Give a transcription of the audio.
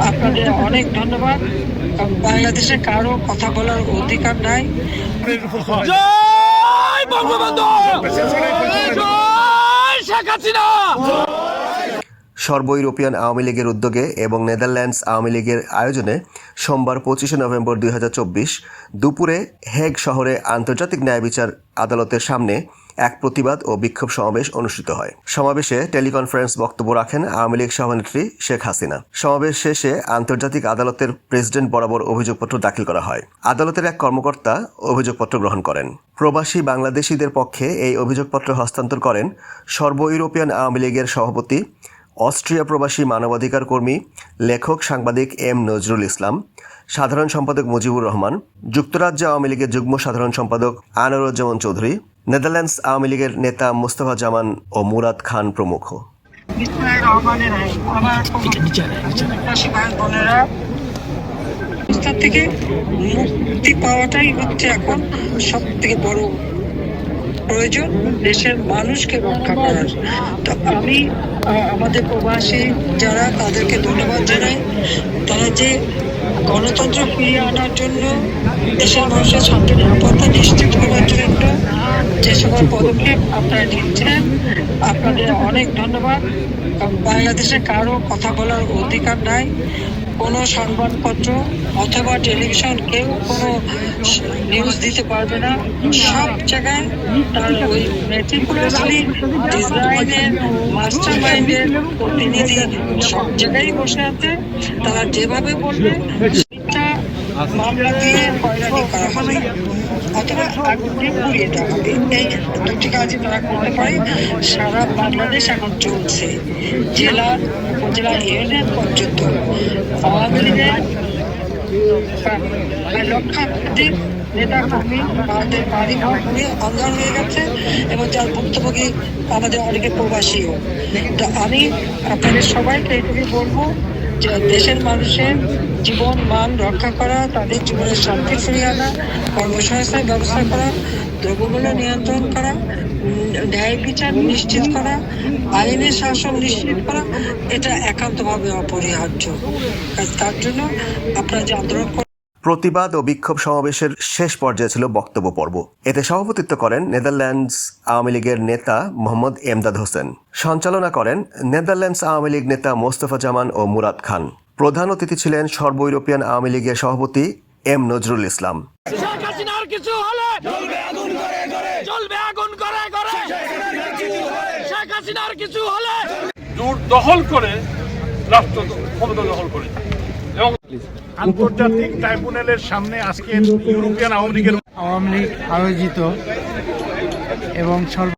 আপনাদের অনেক ধন্যবাদ। বাংলাদেশে কারও কথা বলার অধিকার নাই। জয় বঙ্গবন্ধু! জয় শেখ হাসিনা! সর্ব ইউরোপিয়ান আওয়ামী লীগের উদ্যোগে এবং নেদারল্যান্ডস আওয়ামী লীগের আয়োজনে সোমবার পঁচিশে নভেম্বর দুই হাজার চব্বিশ দুপুরে হেগ শহরে আন্তর্জাতিক ন্যায় বিচার আদালতের সামনে এক প্রতিবাদ ও বিক্ষোভ সমাবেশ অনুষ্ঠিত হয়। সমাবেশে টেলিকনফারেন্স বক্তব্য রাখেন আওয়ামী লীগ সভানেত্রী শেখ হাসিনা। সমাবেশ শেষে আন্তর্জাতিক আদালতের প্রেসিডেন্ট বরাবর অভিযোগপত্র দাখিল করা হয়। আদালতের এক কর্মকর্তা অভিযোগপত্র গ্রহণ করেন। প্রবাসী বাংলাদেশিদের পক্ষে এই অভিযোগপত্র হস্তান্তর করেন সর্ব ইউরোপিয়ান আওয়ামী লীগের সভাপতি, অস্ট্রিয়া প্রবাসী মানবাধিকার কর্মী লেখক সাংবাদিক এম নজরুল ইসলাম, সাধারণ সম্পাদক মুজিবুর রহমান, যুক্তরাজ্য আওয়ামী লীগের যুগ্ম সাধারণ সম্পাদক আনোয়ারুজ্জামান চৌধুরী নেদারল্যান্ডস আওয়ামী লীগের নেতা মোস্তফা জামান ও মুরাদ খান প্রমুখ। থেকে মুক্তি পাওয়াটাই হচ্ছে এখন সব থেকে বড় প্রয়োজন দেশের মানুষকে রক্ষা করার। তো আমি আমাদের প্রবাসী যারা, তাদেরকে ধন্যবাদ জানাই। তারা যে গণতন্ত্র ফিরিয়ে আনার জন্য দেশের মানুষের শান্তি নিরাপত্তা নিশ্চিত করার জন্য যে সকল পদক্ষেপ, আপনারা নিচ্ছেন আপনাদের অনেক ধন্যবাদ। বাংলাদেশে কারও কথা বলার অধিকার নাই, কোনো সংবাদপত্র অথবা টেলিভিশন কেউ কোনো নিউজ দিতে পারবে না। সব জায়গায় তার ওই মেটিকুলাসলি ডিজাইনের মাস্টার মাইন্ডের প্রতিনিধি সব জায়গায় বসে আছে। তারা যেভাবে বলবে, সেটা মামলা দিয়ে হয়রানি করা হবে। অথবা আগুন পুড়িয়ে দেওয়া হবে এই দুটি কাজই তারা করতে পারে। সারা বাংলাদেশ এখন চলছে। জেলা, উপজেলা ইউনিয়ন পর্যন্ত। আওয়ামী লীগের লক্ষাধিক নেতা কর্মী আমাদের বাড়ি ঘর নিয়ে অন্ধকার হয়ে গেছে এবং যার ভুক্তভোগী আমাদের অনেকে প্রবাসীও। তো আমি আপনাদের সবাইকে এইটুকুই বলব দেশের মানুষের জীবন, মান রক্ষা করা, তাদের জীবনের শান্তি ফিরিয়ে আনা, কর্মসংস্থান ব্যবস্থা করা, দ্রব্যমূল্য নিয়ন্ত্রণ করা ন্যায় বিচার নিশ্চিত করা, আইনের শাসন নিশ্চিত করা, এটা একান্তভাবে অপরিহার্য। তার জন্য আপনারা যে আন্দোলন প্রতিবাদ ও বিক্ষোভ সমাবেশের শেষ পর্যায়ে ছিল বক্তব্য পর্ব। এতে সভাপতিত্ব করেন নেদারল্যান্ডস আওয়ামী লীগের নেতা মোহাম্মদ এমদাদ হোসেন। সঞ্চালনা করেন নেদারল্যান্ডস আওয়ামী লীগ নেতা মোস্তফা জামান ও মুরাদ খান। প্রধান অতিথি ছিলেন সর্ব ইউরোপিয়ান আওয়ামী লীগের সভাপতি এম নজরুল ইসলাম। শেখ কিছু হলে জ্বলবে আগুন করে করে। জ্বলবে আগুন করে করে। শেখ হাসিনার কিছু হলে জোর দখল করে রাষ্ট্র ক্ষমতা দখল করে। আন্তর্জাতিক ট্রাইব্যুনালের সামনে আজকে ইউরোপিয়ান আওয়ামী লীগের আওয়ামী লীগ আয়োজিত এবং সর্ব